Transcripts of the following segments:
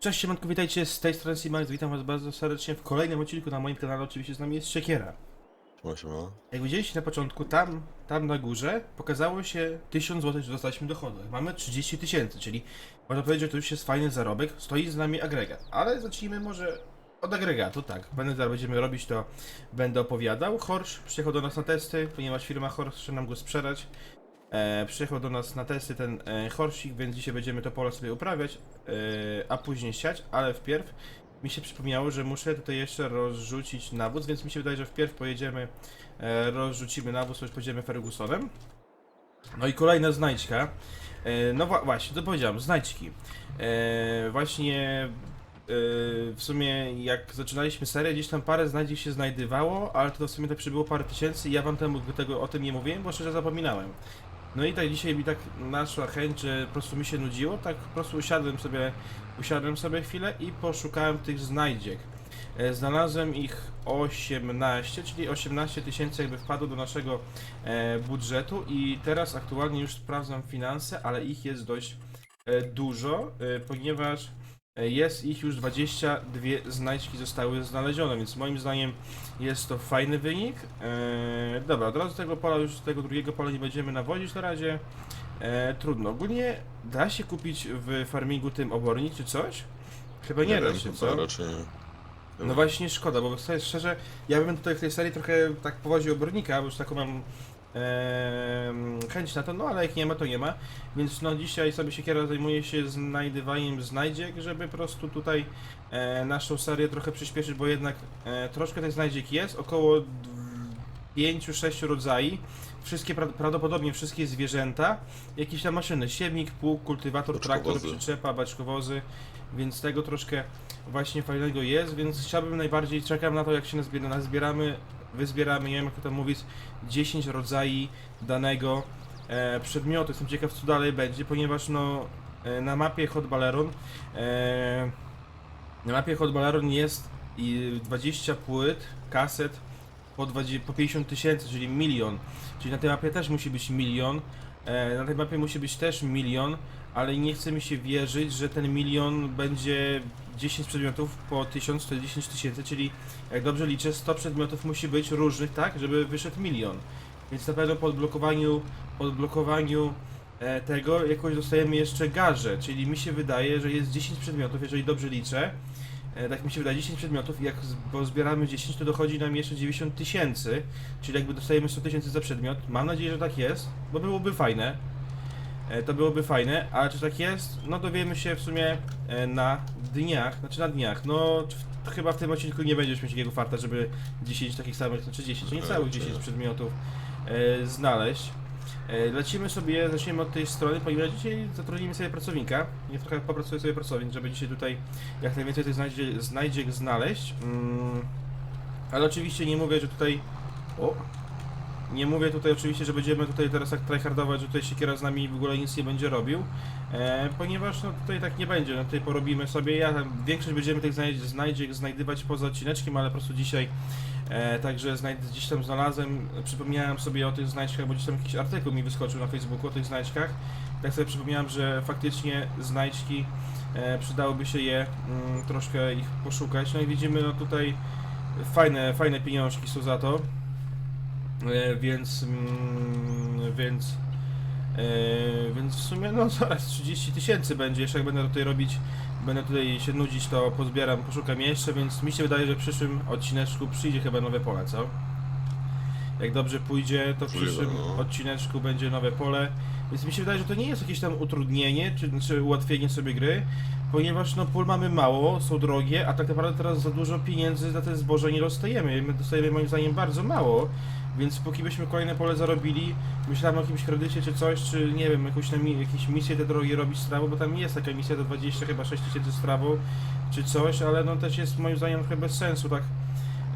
Cześć siemanko, witajcie z tej strony Simax, witam was bardzo serdecznie w kolejnym odcinku na moim kanale, oczywiście z nami jest Siekiera. Siema. Jak widzieliście na początku, tam, tam na górze pokazało się 1000 zł, że dostaliśmy dochodu. Mamy 30 tysięcy, czyli można powiedzieć, że to już jest fajny zarobek, stoi z nami agregat. Ale zacznijmy może od agregatu, tak. Będę zaraz będziemy robić to, będę opowiadał. Horsz przyjechał do nas na testy, ponieważ firma Horsz chce nam go sprzedać. E, przyjechał do nas na testy ten e, horsik, więc dzisiaj będziemy to pole sobie uprawiać, e, a później siać, ale wpierw mi się przypomniało, że muszę tutaj jeszcze rozrzucić nawóz, więc mi się wydaje, że wpierw pojedziemy, e, rozrzucimy nawóz, już pojedziemy Fergusonem. No i kolejna znajdźka. E, no właśnie, to powiedziałem, znajdźki. E, właśnie e, w sumie jak zaczynaliśmy serię, gdzieś tam parę znajdźek się znajdywało, ale to w sumie tak przybyło parę tysięcy i ja wam temu, tego, o tym nie mówiłem, bo szczerze zapominałem. No i tak dzisiaj mi tak naszła chęć, że po prostu mi się nudziło, tak po prostu usiadłem sobie, usiadłem sobie chwilę i poszukałem tych znajdziek. E, Znalazłem ich 18, czyli 18 tysięcy jakby wpadło do naszego e, budżetu i teraz aktualnie już sprawdzam finanse, ale ich jest dość e, dużo, ponieważ jest ich już 22 znajdźki zostały znalezione, więc moim zdaniem jest to fajny wynik. E, dobra, od razu tego pola, już tego drugiego pola nie będziemy nawozić na razie. E, trudno. Ogólnie da się kupić w farmingu tym obornik czy coś? Chyba nie, da wiem, się, co? Raczej nie. No właśnie szkoda, bo sobie szczerze, ja bym tutaj w tej serii trochę tak powoził obornika, bo już taką mam chęć na to, no ale jak nie ma, to nie ma. Więc no dzisiaj sobie siekiera zajmuje się znajdywaniem znajdziek, żeby po prostu tutaj e, naszą serię trochę przyspieszyć, bo jednak e, troszkę tych znajdziek jest, około 5-6 rodzajów. Wszystkie, pra- prawdopodobnie wszystkie zwierzęta, jakieś tam maszyny, siewnik, pług, kultywator, traktor, przyczepa, baczkowozy, więc tego troszkę właśnie fajnego jest, więc chciałbym najbardziej, czekam na to jak się nazbiera, nazbieramy, wyzbieramy, nie wiem jak to mówić, 10 rodzajów danego e, przedmiotu. Jestem ciekaw co dalej będzie, ponieważ no e, na mapie Hot Balleron e, na mapie Hot Balleron jest i 20 płyt, kaset po, 20, po 50 tysięcy, czyli milion. Czyli na tej mapie też musi być milion. E, na tej mapie musi być też milion, ale nie chce mi się wierzyć, że ten milion będzie 10 przedmiotów po 1000 to 10 tysięcy, czyli jak dobrze liczę 100 przedmiotów musi być różnych, tak, żeby wyszedł milion. Więc na pewno po odblokowaniu, po odblokowaniu e, tego jakoś dostajemy jeszcze garze, czyli mi się wydaje, że jest 10 przedmiotów, jeżeli dobrze liczę. E, tak mi się wydaje, 10 przedmiotów jak zbieramy 10, to dochodzi nam jeszcze 90 tysięcy, czyli jakby dostajemy 100 tysięcy za przedmiot. Mam nadzieję, że tak jest, bo byłoby fajne. E, To byłoby fajne, ale czy tak jest? No dowiemy się w sumie e, na dniach, znaczy na dniach. No w, chyba w tym odcinku nie będziesz mieć takiego farta, żeby 10 takich samych, znaczy 10, nie całych 10 przedmiotów e, znaleźć. E, Lecimy sobie, zaczniemy od tej strony, ponieważ dzisiaj zatrudnimy sobie pracownika. Niech trochę popracuje sobie pracownik, żeby dzisiaj tutaj jak najwięcej tych znajdzie, znajdziek znaleźć. Mm, ale oczywiście nie mówię, że tutaj... O! Nie mówię tutaj oczywiście, że będziemy tutaj teraz tak tryhardować, że tutaj siekiera z nami w ogóle nic nie będzie robił, e, ponieważ no tutaj tak nie będzie, no tutaj porobimy sobie, ja tam, większość będziemy tych znajdź, znajdziek znajdywać poza odcineczkiem, ale po prostu dzisiaj e, także znajd, gdzieś tam znalazłem, przypomniałem sobie o tych znajdźkach, bo gdzieś tam jakiś artykuł mi wyskoczył na Facebooku o tych znajdźkach, tak sobie przypomniałem, że faktycznie znajdźki e, przydałoby się je mm, troszkę ich poszukać, no i widzimy no tutaj fajne, fajne pieniążki są za to. E, więc, mm, więc, e, więc w sumie no zaraz 30 tysięcy będzie, jeszcze jak będę tutaj robić, będę tutaj się nudzić, to pozbieram, poszukam jeszcze, więc mi się wydaje, że w przyszłym odcineczku przyjdzie chyba nowe pole, co? Jak dobrze pójdzie, to w przyszłym no. odcineczku będzie nowe pole, więc mi się wydaje, że to nie jest jakieś tam utrudnienie, czy, czy ułatwienie sobie gry, ponieważ no pól mamy mało, są drogie, a tak naprawdę teraz za dużo pieniędzy za te zboże nie dostajemy, my dostajemy moim zdaniem bardzo mało, więc póki byśmy kolejne pole zarobili, myślałem o jakimś kredycie czy coś, czy nie wiem, jakąś tam, jakieś misje te drogie robić z trawą, bo tam jest taka misja do 20 chyba 6 tysięcy z trawą, czy coś, ale no też jest moim zdaniem trochę bez sensu, tak.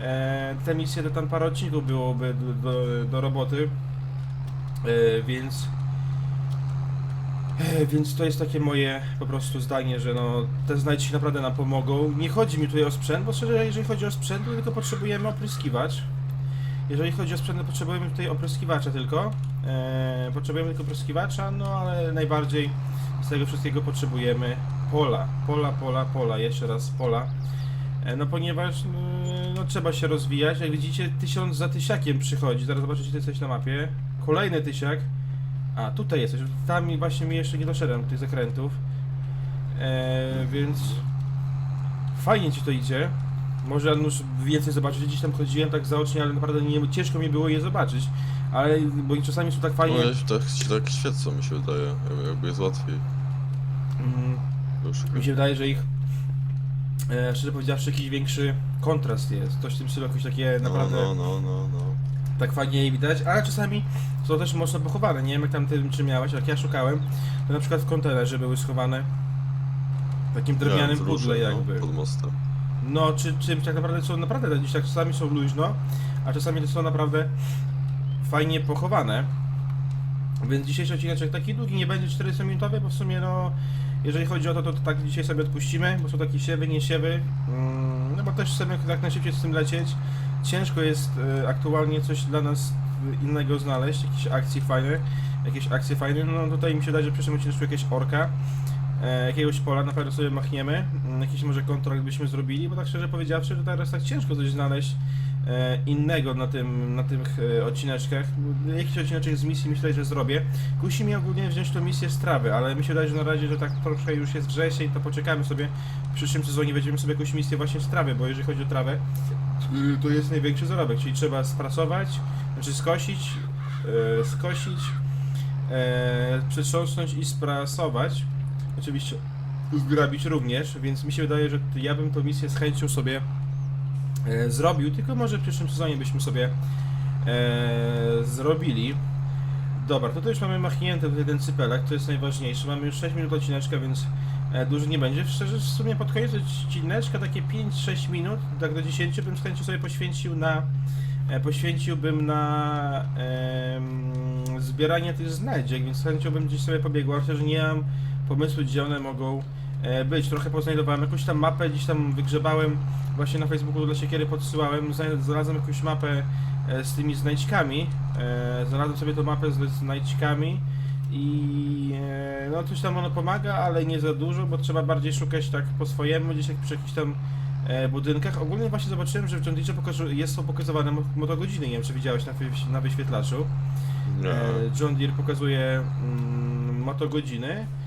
E, te misje to tam parę odcinków byłoby do, do, do roboty, e, więc... E, Więc to jest takie moje po prostu zdanie, że no te znajdźki naprawdę nam pomogą. Nie chodzi mi tutaj o sprzęt, bo szczerze, jeżeli chodzi o sprzęt, to tylko potrzebujemy opryskiwacz. Jeżeli chodzi o sprzęt, no potrzebujemy tutaj opryskiwacza tylko. E, potrzebujemy tylko opryskiwacza, no ale najbardziej z tego wszystkiego potrzebujemy pola. Pola, pola, pola, jeszcze raz pola. E, no ponieważ no, no, trzeba się rozwijać. Jak widzicie, tysiąc za tysiakiem przychodzi. Zaraz zobaczycie, to jesteś na mapie. Kolejny tysiak. A, tutaj jesteś. Tam właśnie mi jeszcze nie doszedłem do tych zakrętów. E, więc fajnie ci to idzie. Może już więcej zobaczyć, gdzieś tam chodziłem tak zaocznie, ale naprawdę nie, ciężko mi było je zobaczyć. Ale, bo czasami są tak fajnie... No się tak, się tak świecą mi się wydaje, jakby- jest łatwiej. Mm, mi się wydaje, że ich, e, szczerze powiedziawszy, jakiś większy kontrast jest. Coś w tym stylu, jakoś takie no, naprawdę no, no, no, no. tak fajnie je widać, ale czasami są też mocno pochowane. Nie wiem, jak tam ty czy miałeś, jak ja szukałem, to na przykład w kontenerze były schowane w takim drewnianym Miałem pudle róże, jakby. No, pod mostem. No, czy czymś tak naprawdę są naprawdę gdzieś tak czasami są luźno, a czasami to są naprawdę fajnie pochowane. Więc dzisiejszy odcinek taki długi, nie będzie 40-minutowy, bo w sumie no, jeżeli chodzi o to, to, to tak dzisiaj sobie odpuścimy, bo są takie siewy, nie siewy. Mm, no bo też chcemy jak najszybciej z tym lecieć. Ciężko jest e, aktualnie coś dla nas innego znaleźć, jakieś akcje fajne, jakieś akcje fajne. No tutaj mi się wydaje, że w przyszłym odcinku jakieś orka jakiegoś pola na pewno sobie machniemy, mm, jakiś może kontrakt byśmy zrobili, bo tak szczerze powiedziawszy, że teraz tak ciężko coś znaleźć e, innego na tym, na tych e, odcineczkach. Jakiś odcineczek z misji myślę, że zrobię. Kusi mi ogólnie wziąć tą misję z trawy, ale mi się wydaje, że na razie, że tak troszkę już jest wrzesień, to poczekamy sobie. W przyszłym sezonie weźmiemy sobie jakąś misję właśnie z trawy, bo jeżeli chodzi o trawę, y, to jest największy zarobek, czyli trzeba sprasować, znaczy skosić, e, skosić, e, przetrząsnąć i sprasować. Oczywiście zgrabić również, więc mi się wydaje, że ja bym tą misję z chęcią sobie e, zrobił, tylko może w przyszłym sezonie byśmy sobie e, zrobili. Dobra, to już mamy machnięty tutaj ten cypelek, to jest najważniejsze. Mamy już 6 minut odcineczka, więc e, dużo nie będzie. Szczerze, w sumie pod koniec odcineczka takie 5-6 minut, tak do 10 bym z chęcią sobie poświęcił na e, poświęciłbym na em, zbieranie tych znajdziek, więc z chęcią bym gdzieś sobie pobiegł, że nie mam pomysłu, gdzie one mogą e, być. Trochę poznajdowałem jakąś tam mapę, gdzieś tam wygrzebałem, właśnie na Facebooku dla siekiery podsyłałem, Zna- znalazłem jakąś mapę e, z tymi znajdźkami, e, znalazłem sobie tą mapę z znajdźkami i no coś tam ono pomaga, ale nie za dużo, bo trzeba bardziej szukać tak po swojemu, gdzieś jak przy jakichś tam budynkach. Ogólnie właśnie zobaczyłem, że w pokażu- jest są pokazywane mo- motogodziny, nie wiem czy widziałeś na, na wyświetlaczu. E, John Deere pokazuje mm, motogodziny. No.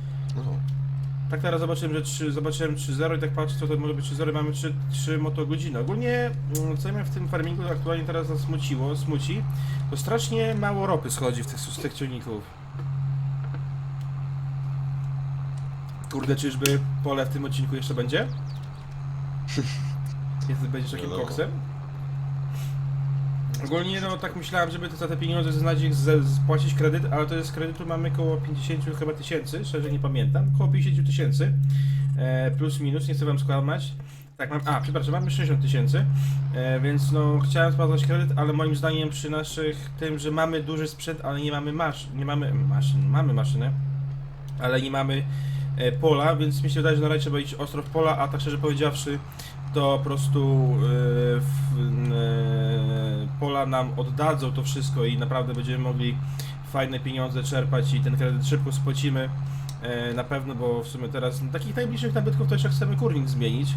Tak teraz zobaczyłem, że 3, zobaczyłem 3.0 i tak patrzę, co to może być 3.0, mamy 3, 3 motogodziny. Ogólnie, mm, co mnie w tym farmingu aktualnie teraz zasmuciło, smuci, to strasznie mało ropy schodzi w tych, z tych ciągników. Kurde, czyżby pole w tym odcinku jeszcze będzie? Jest, będziesz takim koksem? Ogólnie no tak myślałem, żeby za te pieniądze znaleźć z, spłacić kredyt, ale to jest kredytu mamy około 50 chyba tysięcy, szczerze nie pamiętam, około 50 tysięcy. E, plus minus, nie chcę wam skłamać. Tak, mam, a przepraszam, mamy 60 tysięcy, e, więc no chciałem spłacać kredyt, ale moim zdaniem przy naszych tym, że mamy duży sprzęt, ale nie mamy masz, nie mamy maszyn, mamy maszynę, ale nie mamy e, pola, więc mi się wydaje, że na razie trzeba iść ostro w pola, a tak szczerze powiedziawszy, po prostu e, w, e, pola nam oddadzą to wszystko i naprawdę będziemy mogli fajne pieniądze czerpać i ten kredyt szybko spłacimy. E, Na pewno, bo w sumie teraz takich najbliższych nabytków jeszcze chcemy kurnik zmienić,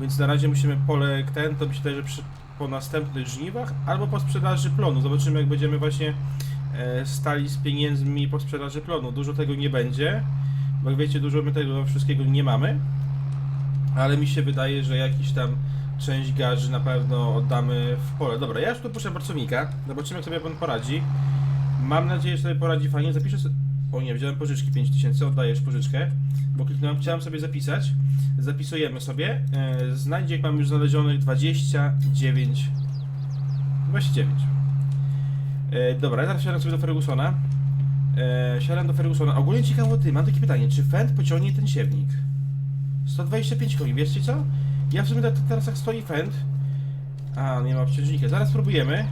więc na razie musimy pole ten, to wydaje, że przy, po następnych żniwach albo po sprzedaży plonu. Zobaczymy jak będziemy właśnie stali z pieniędzmi po sprzedaży plonu. Dużo tego nie będzie, bo jak wiecie, dużo my tego wszystkiego nie mamy, ale mi się wydaje, że jakiś tam część garzy na pewno oddamy w pole. Dobra, ja już tu puszczę pracownika, zobaczymy jak sobie on poradzi. Mam nadzieję, że sobie poradzi fajnie. Zapiszę sobie... O nie, wziąłem pożyczki 5000, oddajesz pożyczkę, bo kliknąłem, chciałem sobie zapisać. Zapisujemy sobie. E, znajdziek mam już znalezionych 29. 29. E, dobra, ja teraz siadam sobie do Fergusona. E, siadam do Fergusona. Ogólnie ciekawo ty, mam takie pytanie, czy Fend pociągnie ten siewnik? 125 koni, wiecie co? Ja w sumie te- teraz jak stoi Fend... A, nie ma obciążnika. Zaraz spróbujemy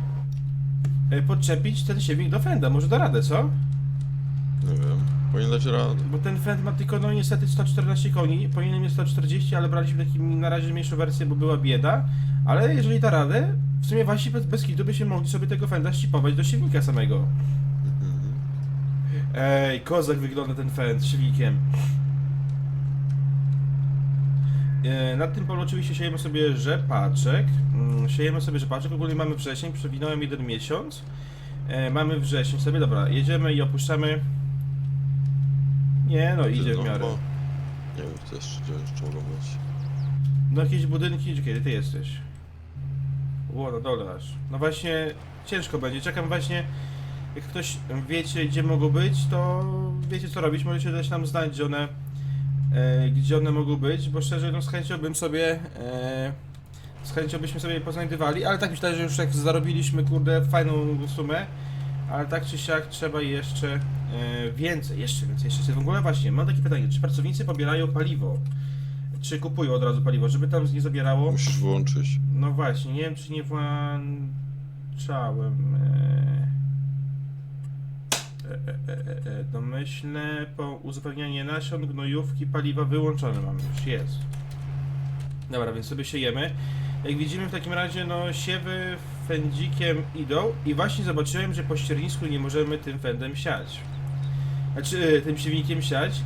e, podczepić ten siewnik do Fenda. Może da radę, co? Nie wiem. Powinien dać radę. Bo ten Fend ma tylko, no niestety 114 koni, powinien mieć 140, ale braliśmy taki na razie mniejszą wersję, bo była bieda. Ale jeżeli da radę, w sumie właśnie bez, bez kitu byśmy mogli sobie tego fenda ścipować do siewnika samego. Mhm. Ej, kozak wygląda ten fend z silnikiem. E, Na tym polu oczywiście siejemy sobie rzepaczek. Mm, Siejemy sobie rzepaczek, ogólnie mamy wrzesień, przewinąłem jeden miesiąc. E, Mamy wrzesień sobie, dobra, jedziemy i opuszczamy. Nie no, idzie w No, miarę. Nie wiem, to jeszcze, gdzie jeszcze mogą być. No jakieś budynki, kiedy ty jesteś? Ło, na dole aż. No właśnie, ciężko będzie. Czekam właśnie, jak ktoś wiecie, gdzie mogą być, to wiecie co robić. Możecie dać nam znać, gdzie one, e, gdzie one mogą być, bo szczerze, no z chęcią bym sobie, e, z chęcią byśmy sobie je poznajdywali, ale tak myślę, że już jak zarobiliśmy, kurde, fajną sumę, ale tak czy siak trzeba jeszcze e, więcej, jeszcze więcej, jeszcze W ogóle właśnie, mam takie pytanie, czy pracownicy pobierają paliwo? Czy kupują od razu paliwo, żeby tam nie zabierało? Musisz wyłączyć. No właśnie, nie wiem czy nie włączałem. E, e, domyślne po uzupełnianie nasion, gnojówki, paliwa wyłączone mamy już, jest. Dobra, więc sobie siejemy. Jak widzimy w takim razie, no siewy fędzikiem idą i właśnie zobaczyłem, że po ściernisku nie możemy tym fędem siać. Znaczy, e, tym siewnikiem siać.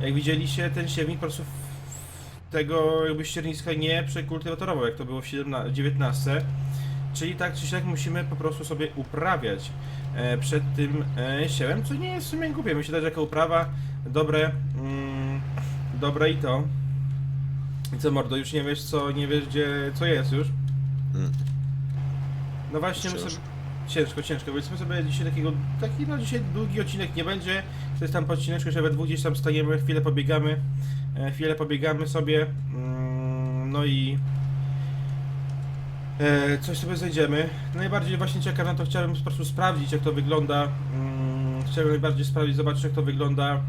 Jak widzieliście, ten siewnik po prostu tego jakby ścierniska nie przekultywatorował, jak to było w 17 19. Czyli tak czy siak musimy po prostu sobie uprawiać e, przed tym e, siewem, co nie jest w sumie głupie. Myślę, że jako uprawa dobre, mm, dobre i to. I co mordo, już nie wiesz co, nie wiesz gdzie, co jest już? Mm. No właśnie, my Ciężko. sobie, ciężko, ciężko, więc my sobie dzisiaj takiego, taki no dzisiaj długi odcinek nie będzie, to jest tam po odcineczku, że we dwóch gdzieś tam stajemy, chwilę pobiegamy, e, chwilę pobiegamy sobie, mm, no i coś sobie znajdziemy. Najbardziej właśnie czekam na to, chciałem po prostu sprawdzić jak to wygląda, mm, chciałem najbardziej sprawdzić, zobaczyć jak to wygląda,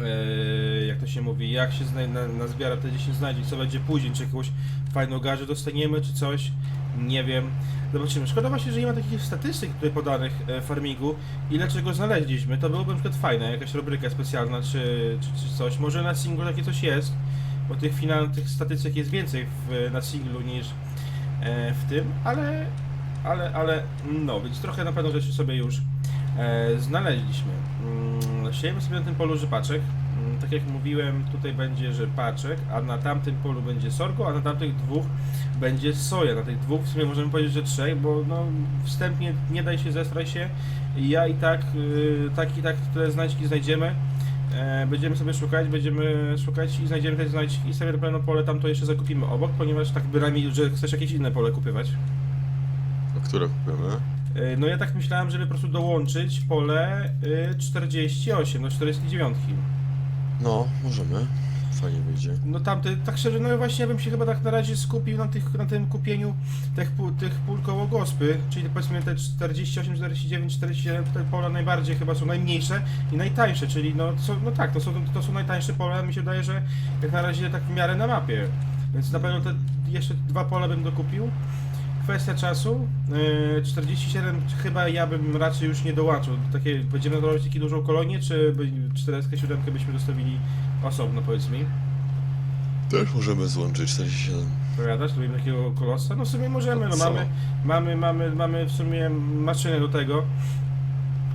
e, jak to się mówi, jak się nazbiera te 10 znajdzie, co będzie później, czy jakąś fajną garzę dostaniemy, czy coś, nie wiem. Zobaczymy. Szkoda właśnie, że nie ma takich statystyk tutaj podanych e, farmingu, ile czego znaleźliśmy. To byłoby na przykład fajne, jakaś rubryka specjalna, czy, czy, czy coś. Może na singlu takie coś jest, bo tych, final, tych statystyk jest więcej w, na singlu niż e, w tym, ale, ale, ale, no, więc trochę na pewno rzeczy sobie już e, znaleźliśmy. Mm, siejemy sobie na tym polu rzepaczek. Mm, tak jak mówiłem, tutaj będzie rzepaczek, a na tamtym polu będzie sorgo, a na tamtych dwóch będzie soja. Na tych dwóch w sumie możemy powiedzieć, że trzech, bo no, wstępnie nie daj się, zestraj się. Ja i tak, y, tak i tak te znajdźki znajdziemy. E, będziemy sobie szukać, będziemy szukać i znajdziemy te znajdźki i sobie na pewno pole tam to jeszcze zakupimy obok, ponieważ tak bynajmniej, że chcesz jakieś inne pole kupywać. A które kupujemy? E, No ja tak myślałem, żeby po prostu dołączyć pole y, 48 do 49. No, możemy. Fajnie wyjdzie. No tamte, tak szczerze, no właśnie ja bym się chyba tak na razie skupił na, tych, na tym kupieniu tych, tych pól koło gospy, czyli powiedzmy te 48, 49, 47, te pola najbardziej chyba są najmniejsze i najtańsze, czyli no, no tak, to są, to są najtańsze pola, mi się wydaje, że jak na razie tak w miarę na mapie, więc na pewno te jeszcze dwa pola bym dokupił. Kwestia czasu, yy, 47 chyba ja bym raczej już nie dołączył, takie, będziemy robić taką dużą kolonię, czy by 47 byśmy zostawili osobno powiedz mi? Też możemy złączyć 47. Powiadasz, robimy takiego kolosa? No w sumie możemy, no mamy, mamy, mamy, mamy w sumie maszynę do tego.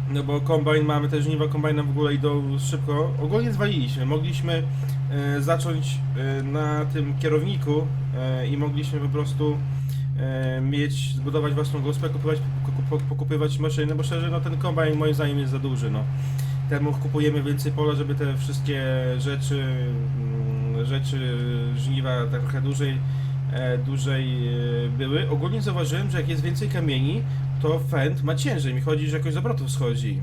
No bo kombajn mamy, te żniwa kombajna w ogóle idą szybko. Ogólnie zwaliliśmy, mogliśmy e, zacząć e, na tym kierowniku e, i mogliśmy po prostu e, mieć, zbudować własną gospę, kupować, kup- pokupywać maszyny, bo szczerze, no ten kombajn moim zdaniem jest za duży, no. Temu kupujemy więcej pola, żeby te wszystkie rzeczy, mm, rzeczy żniwa tak trochę dłużej, e, dłużej e, były. Ogólnie zauważyłem, że jak jest więcej kamieni, to fend ma ciężej. Mi chodzi, że jakoś z obrotów schodzi.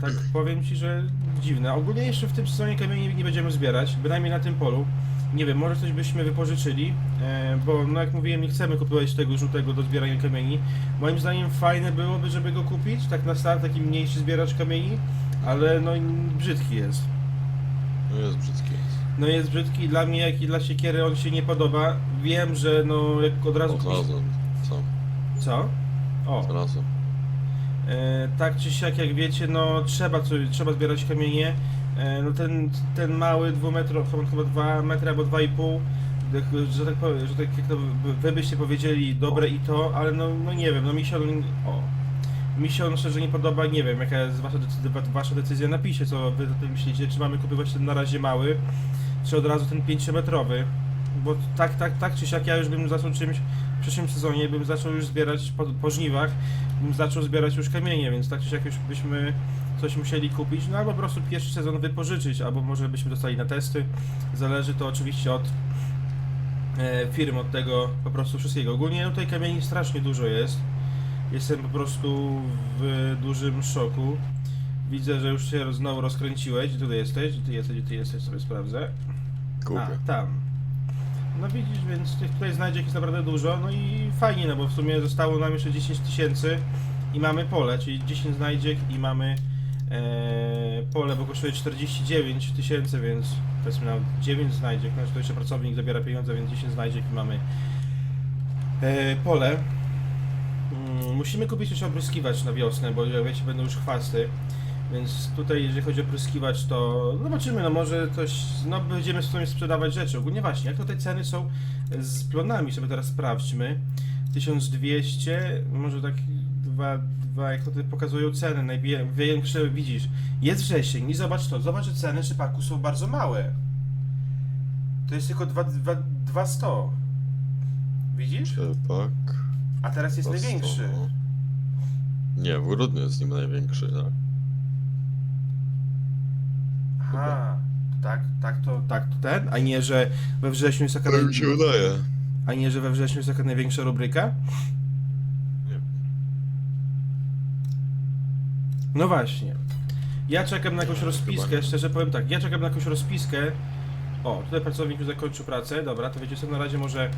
Tak powiem ci, że dziwne. Ogólnie jeszcze w tym sezonie kamieni nie będziemy zbierać, bynajmniej na tym polu. Nie wiem, może coś byśmy wypożyczyli, e, bo no jak mówiłem, nie chcemy kupować tego żółtego do zbierania kamieni. Moim zdaniem fajne byłoby, żeby go kupić, tak na start, taki mniejszy zbieracz kamieni, ale no brzydki jest. No jest brzydki. Jest. No jest brzydki, dla mnie jak i dla siekiery on się nie podoba. Wiem, że no jak od razu... O, znalazłem. Sam. Co? O, Znalazłem. E, tak czy siak, jak wiecie, no trzeba, co, trzeba zbierać kamienie. E, no ten, ten mały dwumetrowy, chyba 2 metry albo 2,5 jak, że tak powiem, że tak jak to wy byście powiedzieli dobre i to, ale no, no nie wiem, no mi się on, o, mi się on szczerze nie podoba, nie wiem jaka jest wasza decyzja, wasza decyzja, napiszcie co wy o tym myślicie, czy mamy kupować ten na razie mały, czy od razu ten 5-metrowy, bo tak, tak, tak czy siak ja już bym zaczął czymś w przyszłym sezonie, bym zaczął już zbierać po, po żniwach, bym zaczął zbierać już kamienie, więc tak czy siak już byśmy coś musieli kupić, no albo po prostu pierwszy sezon wypożyczyć, albo może byśmy dostali na testy, zależy to oczywiście od e, firm, od tego po prostu wszystkiego. Ogólnie tutaj kamieni strasznie dużo jest, jestem po prostu w dużym szoku. Widzę, że już się znowu rozkręciłeś. Gdzie tutaj jesteś? Gdzie ty jesteś? Gdzie ty jesteś? Sobie sprawdzę. Kupię. A, tam. No widzisz, więc tych tutaj znajdziek jest naprawdę dużo. No i fajnie, no bo w sumie zostało nam jeszcze 10 tysięcy i mamy pole, czyli 10 znajdziek i mamy pole, bo kosztuje 49 tysięcy, więc powiedzmy nawet 9 znajdziek, no to jeszcze pracownik zabiera pieniądze, więc 10 znajdziek i mamy e, pole. Mm, Musimy kupić też opryskiwacz na wiosnę, bo jak wiecie będą już chwasty. Więc tutaj jeżeli chodzi o pryskiwacz to zobaczymy, no może coś, no będziemy z tym sprzedawać rzeczy. Ogólnie właśnie, jak tutaj ceny są z plonami sobie teraz sprawdźmy. 1200, może tak dwa, dwa jak tutaj pokazują ceny, największe widzisz. Jest wrzesień i zobacz to, zobacz, że ceny szypaku są bardzo małe. To jest tylko 2, 2, 200. Widzisz? Szepak. A teraz jest prosto, największy. no. Nie, w grudniu jest nim największy, tak? Aha, tak, tak to, tak to ten, a nie, że we wrześniu jest taka, Tak mi się wydaje. a nie, że we wrześniu jest taka największa rubryka? Nie. No właśnie. Ja czekam na jakąś rozpiskę, szczerze powiem tak, ja czekam na jakąś rozpiskę. O, tutaj pracownik już zakończył pracę, dobra, to wiecie co, na razie może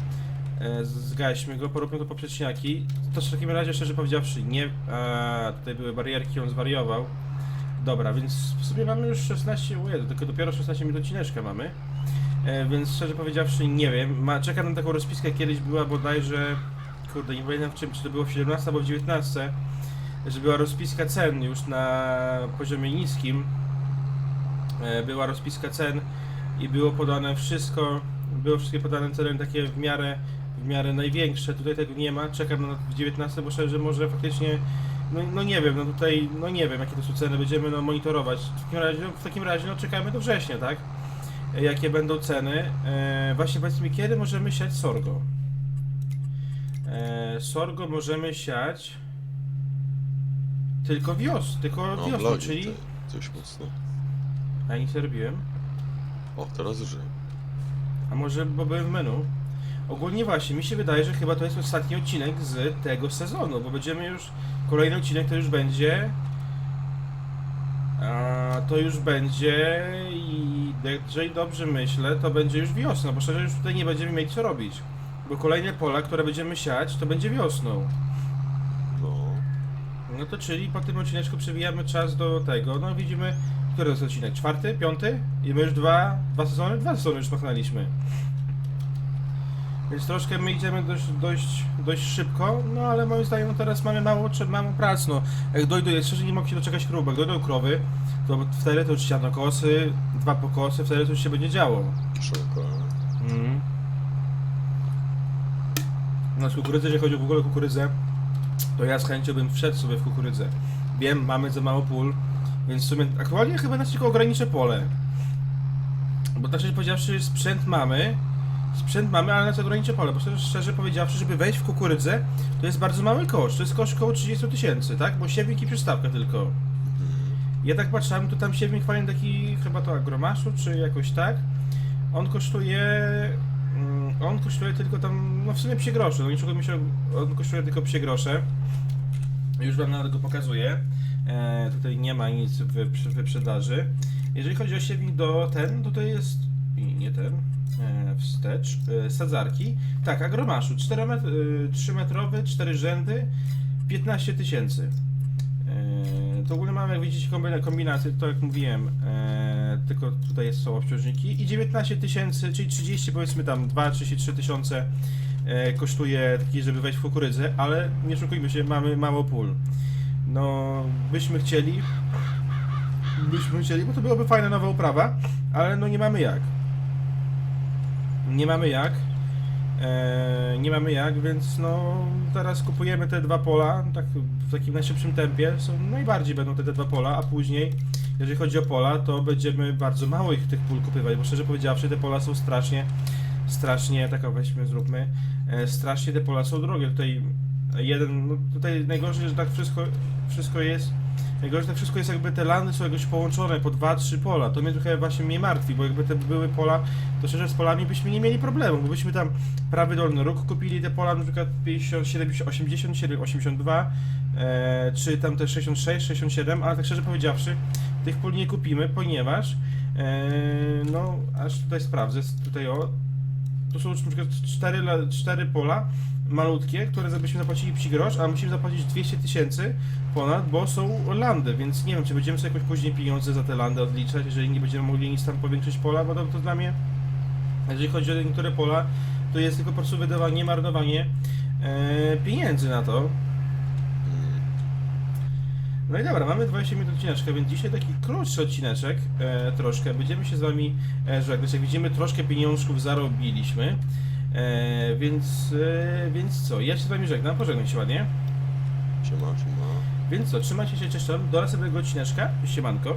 e, zgaśmy go, poróbmy to poprzeczniaki. To w takim razie, szczerze powiedziawszy, nie... A, tutaj były barierki, on zwariował. Dobra, więc w sumie mamy już 16, o Jezu, tylko dopiero 16 minut odcineczka mamy. E, więc szczerze powiedziawszy, nie wiem, ma, czekam na taką rozpiskę, kiedyś była bodajże, kurde, nie pamiętam w czym, czy to było w 17 albo w 19, że była rozpiska cen już na poziomie niskim. E, Była rozpiska cen i było podane wszystko, było wszystkie podane ceny takie w miarę, w miarę największe. Tutaj tego nie ma, czekam na w 19, bo szczerze może faktycznie, no, no nie wiem, no tutaj, no nie wiem jakie to są ceny, będziemy no monitorować. W takim razie, w takim razie no czekamy do września, tak? E, Jakie będą ceny. E, właśnie powiedz mi, kiedy możemy siać sorgo? E, sorgo możemy siać tylko wios, tylko No, vlogi, czyli... ty, coś mocno. A ja nic nie robiłem. O, teraz żyję. A może bo byłem w menu? Ogólnie właśnie, mi się wydaje, że chyba to jest ostatni odcinek z tego sezonu, bo będziemy już... Kolejny odcinek to już będzie... A to już będzie i jeżeli dobrze myślę, to będzie już wiosna, bo szczerze już tutaj nie będziemy mieli co robić. Bo kolejne pola, które będziemy siać, to będzie wiosną. No. To czyli po tym odcineczku przewijamy czas do tego. No widzimy, który jest odcinek? Czwarty? Piąty? I my już dwa, dwa sezony? Dwa sezony już machnęliśmy. Więc troszkę my idziemy dość, dość, dość szybko, no ale moim zdaniem no teraz mamy mało, mało prac, no. Jak dojdą, ja szczerze nie mogę się doczekać krów, jak dojdą krowy, to wtedy to już sianokosy, dwa pokosy, wtedy to już się będzie działo. Szybko. Mhm. No z kukurydzy, jeżeli chodzi o w ogóle kukurydzę, to ja z chęcią bym wszedł sobie w kukurydzę. Wiem, mamy za mało pól, więc w sumie aktualnie chyba nas tylko ograniczę pole. Bo tak szczerze powiedziawszy, sprzęt mamy, sprzęt mamy, ale nas ograniczę pole, bo szczerze, powiedziawszy, żeby wejść w kukurydzę, to jest bardzo mały koszt, to jest koszt około 30 tysięcy, tak? Bo siewnik i przystawka tylko. Ja tak patrzyłem, to tam siewnik fajny taki, chyba to agromaszu, czy jakoś tak. On kosztuje. On kosztuje tylko tam, no w sumie psie grosze, no niczego się, on kosztuje tylko psie grosze. Już wam nawet go pokazuję. E, tutaj nie ma nic w wyprzedaży. Jeżeli chodzi o siewnik do ten, to to jest, nie ten, e, wstecz, e, sadzarki. Tak, agromaszu, 4 met, e, 3 metrowy, 4 rzędy, 15 tysięcy. E, To ogólnie mamy, jak widzicie, kombina- kombinację, to jak mówiłem, e, tylko tutaj są obciążniki i 19 tysięcy, czyli 30 powiedzmy tam 2-33 tysiące e, kosztuje taki, żeby wejść w kukurydzę, ale nie oszukujmy się, mamy mało pól. No, byśmy chcieli, byśmy chcieli, bo to byłaby fajna nowa uprawa, ale no nie mamy jak. Nie mamy jak. E, nie mamy jak, więc no teraz kupujemy te dwa pola, tak w takim najszybszym tempie, są najbardziej będą te, te dwa pola, a później, jeżeli chodzi o pola, to będziemy bardzo mało ich tych pól kupywać, bo szczerze powiedziawszy, te pola są strasznie, strasznie, tak o, weźmy, zróbmy, e, strasznie te pola są drogie, tutaj jeden, no tutaj najgorzej, że tak wszystko, wszystko jest, najgorzej, że tak wszystko jest jakby te landy są jakoś połączone po dwa, trzy pola, to mnie trochę właśnie mnie martwi, bo jakby te były pola, to szczerze z polami byśmy nie mieli problemu, bo byśmy tam prawy dolny róg kupili te pola na przykład 50, 70, 87, 82, e, czy tam te 66, 67, ale tak szczerze powiedziawszy, tych pól nie kupimy, ponieważ e, no, aż tutaj sprawdzę, tutaj o, to są na przykład 4, la- 4 pola malutkie, które byśmy zapłacili psi grosz, a musimy zapłacić 200 tysięcy ponad, bo są landy, więc nie wiem, czy będziemy sobie jakoś później pieniądze za te landy odliczać, jeżeli nie będziemy mogli nic tam powiększyć pola, bo to, to dla mnie, jeżeli chodzi o niektóre pola, to jest tylko po prostu wydawanie, marnowanie e, pieniędzy na to. No i dobra, mamy 20 minut odcineczka, więc dzisiaj taki krótszy odcineczek e, troszkę. Będziemy się z wami e, żegnać. Jak widzimy, troszkę pieniążków zarobiliśmy. E, więc, e, więc co, ja się z wami żegnam, pożegnaj się ładnie. Siema, siema. Więc co, trzymajcie się, cześć, do następnego odcineczka, siemanko.